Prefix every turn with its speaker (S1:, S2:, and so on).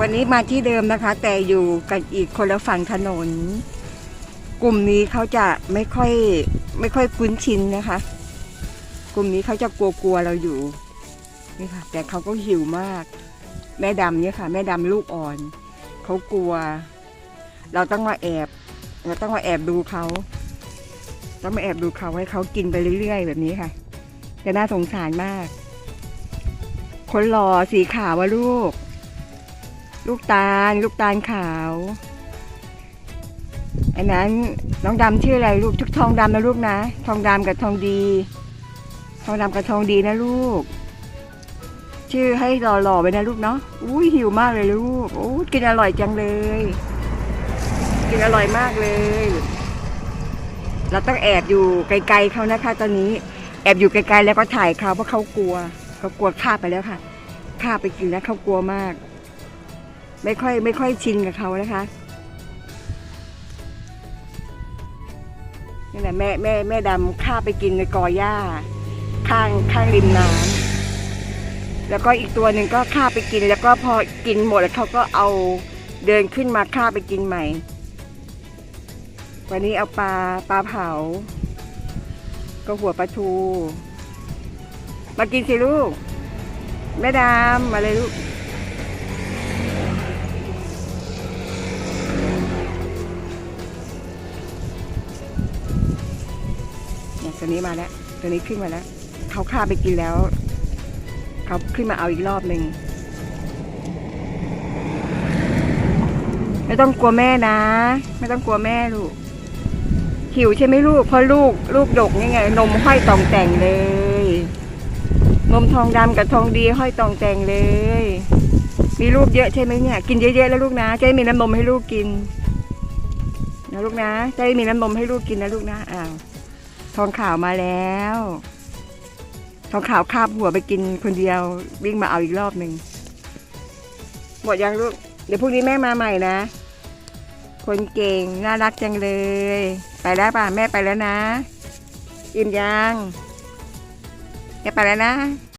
S1: วันนี้มาที่เดิมนะคะ แต่อยู่กันอีกคนละฝั่งถนน กลุ่มนี้เขาจะไม่ค่อยไม่ค่อยคุ้นชินนะคะ กลุ่มนี้เขาจะกลัวๆเราอยู่นี่ค่ะ แต่เขาก็หิวมาก แม่ดำเนี่ยค่ะ แม่ดำลูกอ่อนเขากลัว เราต้องมาแอบ เราต้องมาแอบดูเขาต้องมาแอบดูเขาให้เขากินไปเรื่อยๆ แบบนี้ค่ะจะน่าสงสารมาก คนหล่อสีขาววะลูก ลูกตาล ลูกตาลขาว อันนั้นน้องดำชื่ออะไรลูกทุกทองดำนะลูกนะ ทองดำกับทองดี ทองดำกับทองดีนะลูก ชื่อให้หล่อๆไปนะลูกเนาะอุ้ยหิวมากเลยลูกโอ้กินอร่อยจังเลย กินอร่อยมากเลย เราต้องแอบอยู่ไกลๆเขานะคะ ตอนนี้แอบอยู่ไกลๆแล้วก็ถ่ายเขาเพราะเขากลัวเขากลัวฆ่าไปแล้วค่ะฆ่าไปกินแล้วเขากลัวมาก ไม่ค่อยไม่ค่อยชินกับเขานะคะนี่แหละแม่แม่แม่ดำฆ่าไปกินในกอหญ้า ข้างข้างริมน้ำแล้วก็อีกตัวหนึ่งก็ฆ่าไปกิน แล้วก็พอกินหมดแล้วเขาก็เอาเดินขึ้นมาฆ่าไปกินใหม่ วันนี้เอาปลาปลาเผา ก็หัวปลาทู มากินสิลูก แม่ดามมาเลยลูก ตัวนี้มาแล้ว ตัวนี้ขึ้นมาแล้ว เขาฆ่าไปกินแล้ว เขาขึ้นมาเอาอีกรอบหนึ่งไม่ต้องกลัวแม่นะ ไม่ต้องกลัวแม่ลูกหิวใช่ไหมลูกเพราะลูกลูกดกนี่ไง นมห้อยตองแต่งเลย นมทองดำกับทองดีห้อยตองแต่งเลย มีลูกเยอะใช่ไหมเนี่ย กินเยอะๆแล้วลูกนะจะได้มีน้ำนมให้ลูกกินนะลูกนะจะได้มีน้ำนมให้ลูกกินนะลูกนะอ้าว ทองขาวมาแล้ว ทองขาวคาบหัวไปกินคนเดียว วิ่งมาเอาอีกรอบหนึ่งหมดยังลูก เดี๋ยวพรุ่งนี้แม่มาใหม่นะ คนเก่ง น่ารักจังเลย ไปแล้วป่ะ แม่ไปแล้วนะ อิ่มยังแม่ไปแล้วนะ